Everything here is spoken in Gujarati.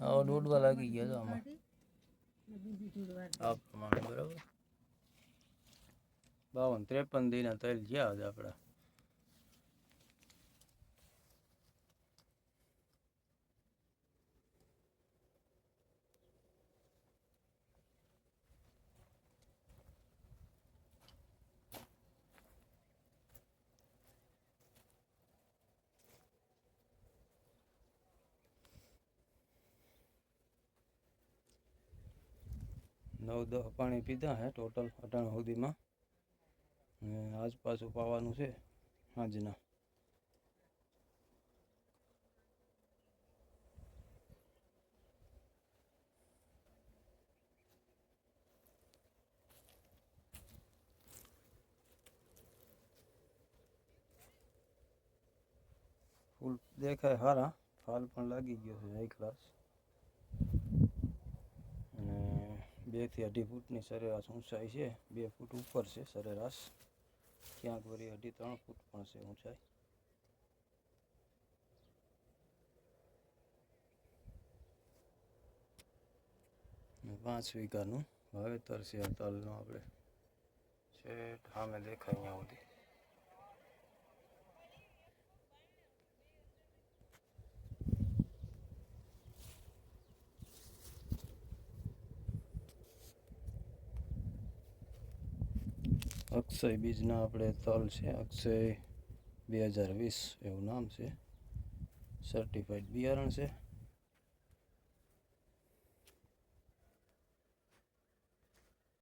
આવો દોડવા લાગી ગયા તો આમાં. આ પ્રમાણે બરાબર? બાવન ત્રેપન દિન તૈલ ગયા હતા આપણા નવ દહ પાણી પીધા હે ટોટલ અટાણા સુધીમાં. ને આજ પાછું પાવાનું છે આજના ફૂલ દેખાય સારા ફાલ પણ લાગી ગયો છે હાઈ ક્લાસ બેથી અઢી ફૂટની સરેરાશ ઊંચાઈ છે, બે ફૂટ ઉપર છે સરેરાશ. ક્યાંક વળી અઢી ત્રણ ફૂટ પણ છે ઊંચાઈ. પાંચ વીઘાનું વાવેતર છે આ આપણે. છેઠ સામે દેખાય અહીંયા સુધી. અક્ષય બીજના આપણે તલ છે, અક્ષય બે હજાર વીસ, એવું નામ છે. સર્ટિફાઈડ બિયારણ છે.